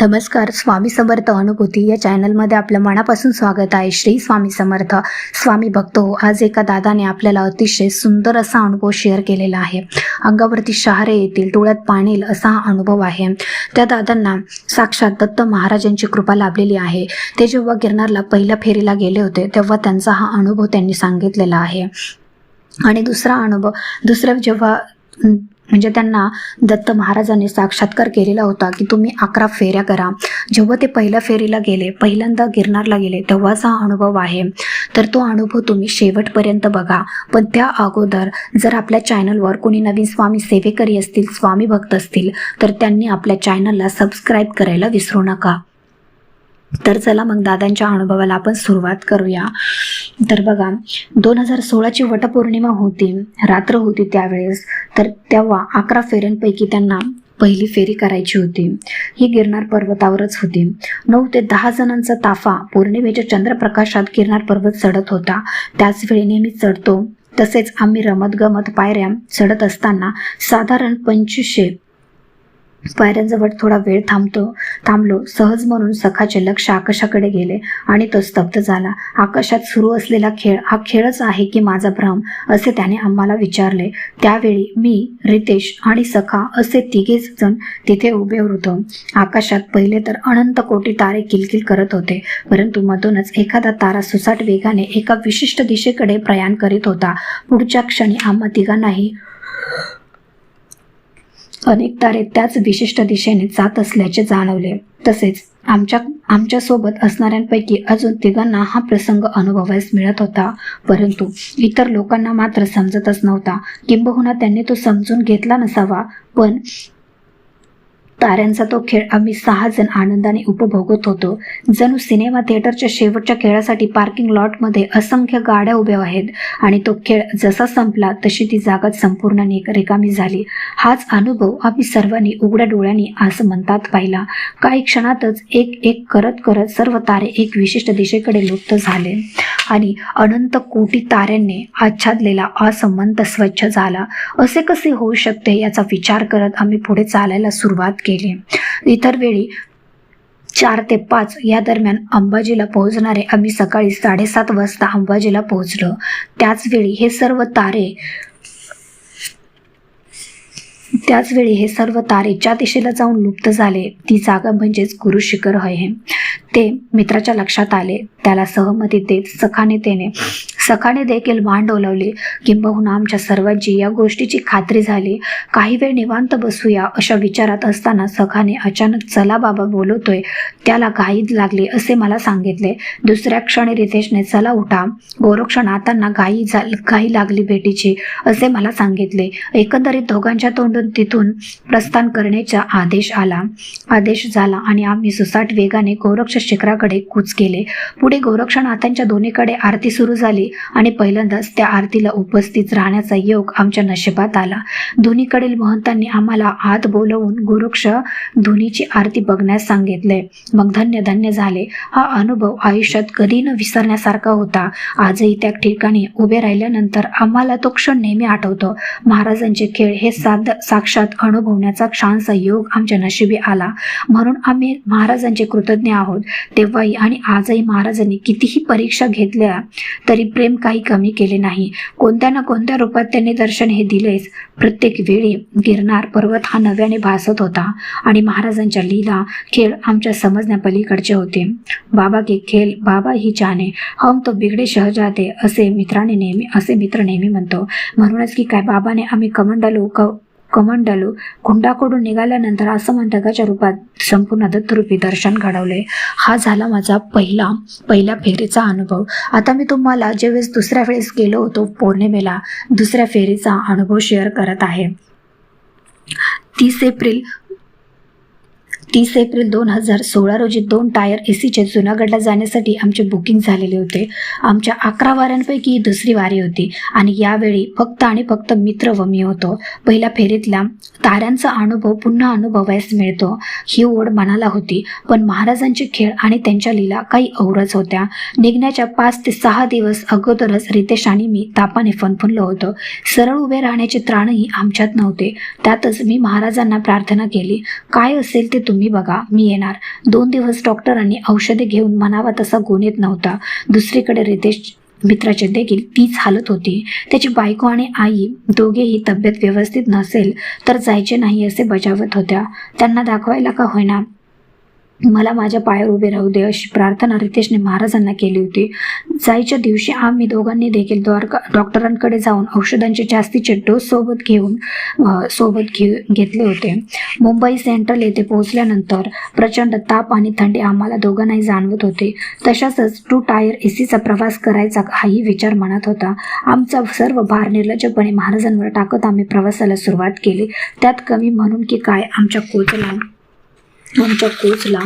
नमस्कार स्वामी समर्थ अनुभूती या चॅनलमध्ये आपलं मनापासून स्वागत आहे. श्री स्वामी समर्थ स्वामी भक्त हो आज एका दादाने आपल्याला अतिशय सुंदर असा अनुभव शेअर केलेला आहे. अंगावरती शहारे येतील डोळ्यात पाणील असा हा अनुभव आहे. त्या दादांना साक्षात दत्त महाराजांची कृपा लाभलेली आहे. ते जेव्हा गिरनारला पहिल्या फेरीला गेले होते तेव्हा त्यांचा हा अनुभव त्यांनी सांगितलेला आहे. आणि दुसरा अनुभव दुसरा जेव्हा म्हणजे त्यांना दत्त महाराजांनी साक्षात्कार केलेला होता की तुम्ही अकरा फेऱ्या करा. जेव्हा ते पहिल्या फेरीला गेले पहिल्यांदा गिरनारला गेले तेव्हाचा हा अनुभव आहे. तर तो अनुभव तुम्ही शेवटपर्यंत बघा. पण त्या अगोदर जर आपल्या चॅनलवर कोणी नवीन स्वामी सेवेकरी असतील स्वामी भक्त असतील तर त्यांनी आपल्या चॅनलला सबस्क्राईब करायला विसरू नका. तर चला मग दादांच्या अनुभवाला आपण सुरुवात करूया. तर बघा दोन हजार सोळाची वटपौर्णिमा होती रात्र होती त्यावेळेस. तर तेव्हा अकरा फेऱ्यांपैकी त्यांना पहिली फेरी करायची होती. ही गिरनार पर्वतावरच होती. नऊ ते दहा जणांचा ताफा पौर्णिमेच्या चंद्रप्रकाशात गिरनार पर्वत चढत होता. त्याच वेळी नेहमी चढतो. तसेच आम्ही रमत गमत पायऱ्या चढत असताना साधारण पंचवीसशे पायऱ्यांजवळ थोडा वेळ थांबतो थांबलो. सहज म्हणून सखाचे लक्ष आकाशाकडे गेले आणि तो स्तब्ध झाला. आकाशात सुरू असलेला खेळ हा खेळच आहे की माझा भ्रम असे त्याने आम्हाला विचारले. त्यावेळी मी रितेश आणि सखा असे तिघेच जण तिथे उभे होतो. आकाशात पहिले तर अनंत कोटी तारे किलकिल करत होते परंतु मधूनच एखादा तारा सुसाट वेगाने एका विशिष्ट दिशेकडे प्रयाण करीत होता. पुढच्या क्षणी आम्हा तिघांनाही अनेक तारे त्याच विशिष्ट दिशेने जात असल्याचे जाणवले. तसेच आमच्या आमच्यासोबत असणाऱ्यांपैकी अजून तिघांना हा प्रसंग अनुभवायस मिळत होता. परंतु इतर लोकांना मात्र समजतच नव्हता. किंबहुना त्यांनी तो समजून घेतला नसावा. पण ताऱ्यांचा तो खेळ आम्ही सहा जण आनंदाने उपभोगत होतो. जणू सिनेमा थिएटरच्या शेवटच्या खेळासाठी पार्किंग लॉटमध्ये असंख्य गाड्या उभ्या आहेत आणि तो खेळ जसा संपला तशी ती जागा संपूर्ण रिकामी झाली. हाच अनुभव आम्ही सर्वांनी उघड्या डोळ्यांनी असं म्हणतात पाहिला. काही क्षणातच एक एक करत करत सर्व तारे एक विशिष्ट दिशेकडे लुप्त झाले. आणि अनंत कोटी ताऱ्यांनी आच्छादलेला असंबंध स्वच्छ झाला. असे कसे होऊ शकते याचा विचार करत आम्ही पुढे चालायला सुरुवात केली. इतर वेळी चार ते पाच या दरम्यान अंबाजीला पोहोचणारे आम्ही सकाळी साडेसात वाजता अंबाजीला पोहोचलो. त्याचवेळी हे सर्व तारे त्याचवेळी हे सर्व तारे ज्या दिशेला जाऊन लुप्त झाले. ती जागा म्हणजेच गुरु शिखर हे. ते मित्राच्या लक्षात आले. त्याला सहमती देत सखाने त्याने सखाने देखील मान डोलवली किंबहुना आमच्या सर्वांची या गोष्टीची खात्री झाली. काही वेळ निवांत बसूया अशा विचारात असताना सखाने अचानक चला बाबा बोलवतोय. त्याला घाईत लागली असे मला सांगितले. दुसऱ्या क्षणी रितेशने चला उठा. गोरक्षनाथांना घाई झा घाई लागली भेटीची असे मला सांगितले. एकंदरीत दोघांच्या तोंडून तिथून प्रस्थान करण्याचा आदेश आला. आदेश झाला आणि आम्ही सुसाट वेगाने गोरक्ष शिखराकडे कूच केले पुढे गोरक्षनाथांच्या दोन्हीकडे आरती सुरू झाली. आणि पहिल्यांदाच त्या आरतीला उपस्थित राहण्याचा योग आमच्या नशिबात आला. धोनीकडील महंतांनी आम्हाला आत बोलवून गुरुक्ष धुनीची आरती बघण्यास सांगितले. मग धन्य धन्य झाले. हा अनुभव आयुष्यात कधी न विसरण्यासारखा होता. आजही त्या ठिकाणी उभे राहिल्यानंतर आम्हाला तो क्षण नेहमी आठवतो. महाराजांचे खेळ हे साध साक्षात अनुभवण्याचा क्षांचा योग आमच्या नशिबी आला. म्हणून आम्ही महाराजांचे कृतज्ञ आहोत. तेव्हाही आणि आजही महाराजांनी कितीही परीक्षा घेतल्या तरी प्रेम प्रेम काही कमी केले नाही. कोणत्या ना कोणत्या रूपात त्यांनी दर्शन हे दिलेच. प्रत्येक वेळी गिरणार पर्वत हा नव्याने भासत होता आणि महाराजांच्या लीला खेळ आमच्या समजण्यापलीकडचे होते. बाबा के खेळ बाबा ही जाने. हम तो बिगडे शहजादे असे मित्राने नेहमी असे मित्र नेहमी म्हणतो. म्हणूनच की काय बाबाने आम्ही कमंडलू क कमंडलू कुंडाकडून निघाल्यानंतर असमंतकाच्या रूपात संपूर्ण दत्तरूपी दर्शन घडवले. हा झाला माझा पहिला पहिल्या फेरीचा अनुभव. आता मी तुम्हाला ज्यावेळेस दुसऱ्या वेळेस गेलो होतो पौर्णिमेला दुसऱ्या फेरीचा अनुभव शेअर करत आहे. तीस एप्रिल तीस एप्रिल दोन हजार सोळा रोजी दोन टायर ए सीचे जुनागडला जाण्यासाठी आमचे बुकिंग झालेले होते. आमच्या अकरा वाऱ्यांपैकी ही दुसरी वारी होती आणि यावेळी फक्त आणि फक्त मित्र व मी होतो. पहिल्या फेरीतला ताऱ्यांचा अनुभव पुन्हा अनुभवायस मिळतो. ही ओढ मनाला होती पण महाराजांचे खेळ आणि त्यांच्या लीला काही औरच होत्या. निघण्याच्या पाच ते सहा दिवस अगोदरच रितेश आणि मी तापाने फनफुनलो होतो. सरळ उभे राहण्याचे त्राणही आमच्यात नव्हते. त्यातच मी महाराजांना प्रार्थना केली काय असेल ते तुम्ही तुम्ही बघा मी येणार. दोन दिवस डॉक्टरांनी औषधे घेऊन म्हणावा तसा गुण येत नव्हता. दुसरीकडे रितेश मित्राची देखील तीच हालत होती. त्याची बायको आणि आई दोघेही तब्येत व्यवस्थित नसेल तर जायचे नाही असे बजावत होत्या. त्यांना दाखवायला का होईना? मला माझ्या पायावर उभे राहू दे अशी प्रार्थना रितेशने महाराजांना केली होती. जायच्या दिवशी आम्ही दोघांनी देखील द्वारका डॉक्टरांकडे जाऊन औषधांचे जास्तीचे डोस सोबत घेऊन सोबत घे घेतले होते. मुंबई सेंट्रल येथे पोहोचल्यानंतर प्रचंड ताप आणि थंडी आम्हाला दोघांनाही जाणवत होते. तशाच टू टायर ए सीचा प्रवास करायचा हाही विचार मनात होता. आमचा सर्व भार निर्लज्जपणे महाराजांवर टाकत आम्ही प्रवासाला सुरुवात केली. त्यात कमी म्हणून की काय आमच्या कोचला आमच्या कोचला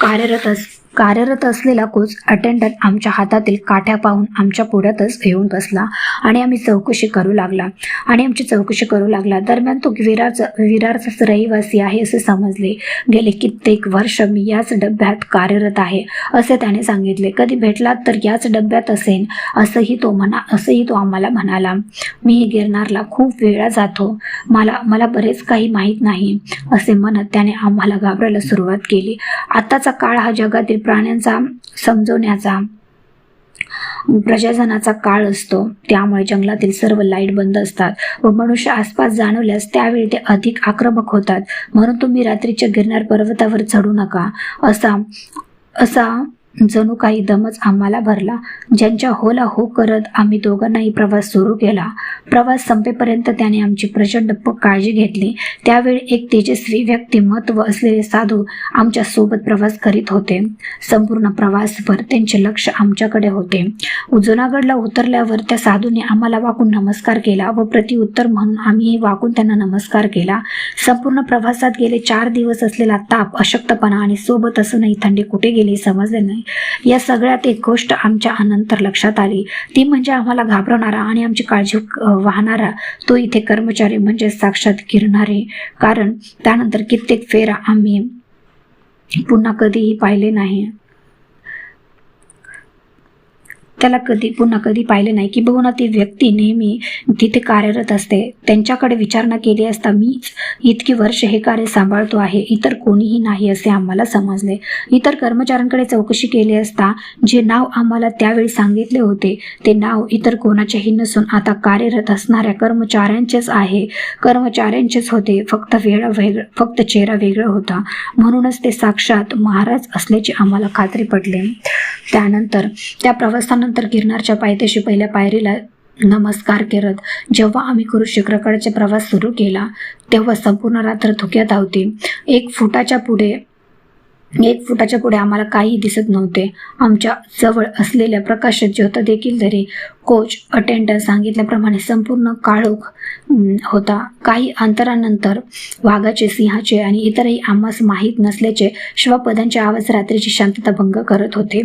कार्यरत अस कार्यरत असलेला कोच अटेंडंट आमच्या हातातील काठ्या पाहून आमच्या पुढ्यातच येऊन बसला आणि आम्ही चौकशी करू लागला. आणि आमची चौकशी करू लागला. दरम्यान तो विरारचा विरारचाच रहिवासी आहे असे समजले. गेले कित्येक वर्ष मी याच डब्यात कार्यरत आहे असे त्याने सांगितले. कधी भेटलात तर याच डब्यात असेन असंही तो म्हणा असंही तो आम्हाला म्हणाला. मी गिरनारला खूप वेळा जातो. मला मला बरेच काही माहीत नाही असे म्हणत त्याने आम्हाला घाबरायला सुरुवात केली. आताचा काळ हा जगातील प्राण्यांचा समजवण्याचा प्रजाजनाचा काळ असतो. त्यामुळे जंगलातील सर्व लाइट बंद असतात व मनुष्य आसपास जाणवल्यास त्यावेळी ते अधिक आक्रमक होतात. म्हणून तुम्ही रात्रीच्या गिरनार पर्वतावर चढू नका. असा असा जणू काही दमच आम्हाला भरला. ज्यांच्या होला हो करत आम्ही दोघांनाही प्रवास सुरू केला. प्रवास संपेपर्यंत त्याने आमची प्रचंड काळजी घेतली. त्यावेळी एक तेजस्वी व्यक्तिमत्व असलेले साधू आमच्यासोबत प्रवास करीत होते. संपूर्ण प्रवासभर त्यांचे लक्ष आमच्याकडे होते. जुनागडला उतरल्यावर त्या साधूने आम्हाला वाकून नमस्कार केला व प्रतिउत्तर म्हणून आम्हीही वाकून त्यांना नमस्कार केला. संपूर्ण प्रवासात गेले चार दिवस असलेला ताप अशक्तपणा आणि सोबत असूनही थंडी कुठे गेली समजले नाही. या सगळ्यात एक गोष्ट आमच्या अनंतर लक्षात आली. ती म्हणजे आम्हाला घाबरवणारा आणि आमची काळजी वाहणारा तो इथे कर्मचारी म्हणजे साक्षात गिरणारे. कारण त्यानंतर कित्येक फेरा आम्ही पुन्हा कधीही पाहिले नाही. त्याला कधी पुन्हा कधी पाहिले नाही की बहुना ती व्यक्ती नेहमी तिथे कार्यरत असते. त्यांच्याकडे विचारणा केली असता मीच इतकी वर्ष हे कार्य सांभाळतो आहे. इतर कोणीही नाही असे आम्हाला समजले. इतर कर्मचाऱ्यांकडे चौकशी केली असता जे नाव आम्हाला त्यावेळी सांगितले होते ते नाव इतर कोणाचेही नसून आता कार्यरत असणाऱ्या कर्मचाऱ्यांचेच आहे. कर्मचाऱ्यांचेच होते. फक्त वेळ वेगळं फक्त चेहरा वेगळा होता. म्हणूनच ते साक्षात महाराज असल्याची आम्हाला खात्री पडली त्यानंतर त्या प्रवासानंतर गिरनारच्या पायथ्याशी पहिल्या पायरीला नमस्कार करत जेव्हा आम्ही कुरुशिखराकडचे प्रवास सुरू केला तेव्हा संपूर्ण रात्र धुक्यात होती एक फुटाच्या पुढे एक फुटाच्या पुढे आम्हाला काही दिसत नव्हते. आमच्या जवळ असलेल्या प्रकाशात ज्योत देखील तरी कोच अटेंडर सांगितल्याप्रमाणे संपूर्ण काळोख होता. काही अंतरानंतर वाघाचे सिंहाचे आणि इतरही आम्हास माहीत नसल्याचे श्वपदांचे आवाज रात्रीची शांतता भंग करत होते.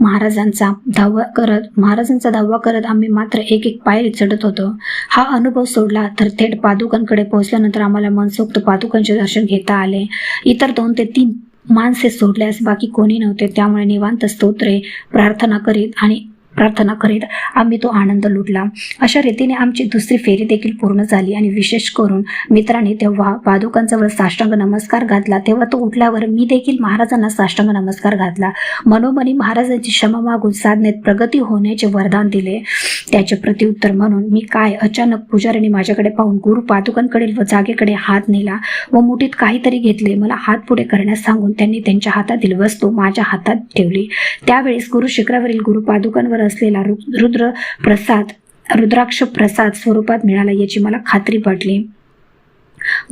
महाराजांचा धावा करत महाराजांचा धावा करत आम्ही मात्र एक एक पायरी चढत होतो. हा अनुभव सोडला तर थेट पादुकांकडे पोहोचल्यानंतर आम्हाला मनसोक्त पादुकांचे दर्शन घेता आले. इतर दोन ते तीन माणसे सोडल्यास बाकी कोणी नव्हते त्यामुळे निवांत स्तोत्रे प्रार्थना करीत आणि प्रार्थना करीत आम्ही तो आनंद लुटला. अशा रीतीने आमची दुसरी फेरी देखील पूर्ण झाली आणि विशेष करून मित्रांनी तेव्हा पादुकांजवळ साष्टांग नमस्कार घातला. तेव्हा तो उठल्यावर मी देखील महाराजांना साष्टांग नमस्कार घातला. मनोमनी महाराजांची क्षमा मागून साधनेत प्रगती होण्याचे वरदान दिले. त्याचे प्रत्युत्तर म्हणून मी काय अचानक पुजाऱ्याने माझ्याकडे पाहून गुरु पादुकांकडील व जागेकडे हात नेला व मुठीत काहीतरी घेतले. मला हात पुढे करण्यास सांगून त्यांनी त्यांच्या हातातील वस्तू माझ्या हातात ठेवली. त्यावेळेस गुरु शिखरावरील गुरु पादुकांवर असलेला रु- रुद्र प्रसाद रुद्राक्ष प्रसाद स्वरूपात मिळाला याची मला खात्री पडली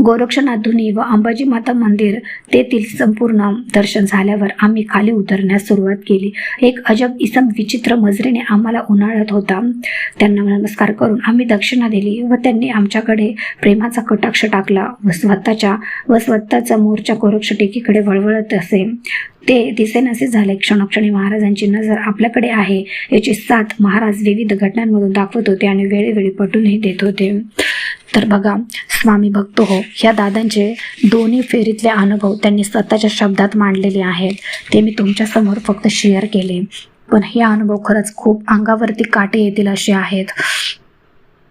गोरक्षनाथुनी व अंबाजी माता मंदिर तेथील संपूर्ण दर्शन झाल्यावर आम्ही खाली उतरण्यास सुरुवात केली. एक अजब इसम विचित्र मजरीने आम्हाला उन्हाळ्यात होता. त्यांना नमस्कार करून आम्ही दक्षिणा दिली व त्यांनी आमच्याकडे प्रेमाचा कटाक्ष टाकला व स्वतःच्या व स्वतःचा मोर्चा गोरक्ष टेकीकडे वळवळत असे. ते दिसेनासे झाले. क्षणोक्षणी महाराजांची नजर आपल्याकडे आहे. याची साथ महाराज विविध घटनांमधून दाखवत होते आणि वेळोवेळी पटूनही देत होते. तर बघा स्वामी भक्त हो ह्या दादांचे दोन्ही फेरीतले अनुभव त्यांनी स्वतःच्या शब्दात मांडलेले आहेत. ते मी तुमच्यासमोर फक्त शेअर केले. पण हे अनुभव खरंच खूप अंगावरती काटे येतील असे आहेत.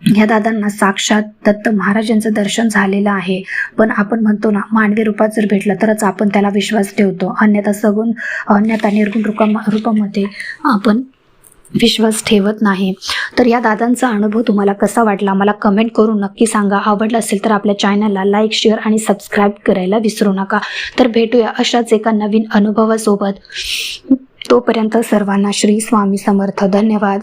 ह्या दादांना साक्षात दत्त महाराजांचं दर्शन झालेलं आहे. पण आपण म्हणतो ना मानवी रूपात जर भेटलं तरच आपण त्याला विश्वास ठेवतो. अन्यथा सगुण अन्यथा निर्गुण रूपा रूपामध्ये आपण विश्वास ठेवत नाही. तर या दादांचा अनुभव तुम्हाला कसा वाटला? मला कमेंट करून नक्की सांगा. आवडला असेल तर आपल्या चॅनलला लाईक शेअर आणि सबस्क्राईब करायला विसरू नका. तर भेटूया अशाच एका नवीन अनुभवासोबत. तोपर्यंत सर्वांना श्री स्वामी समर्थ. धन्यवाद.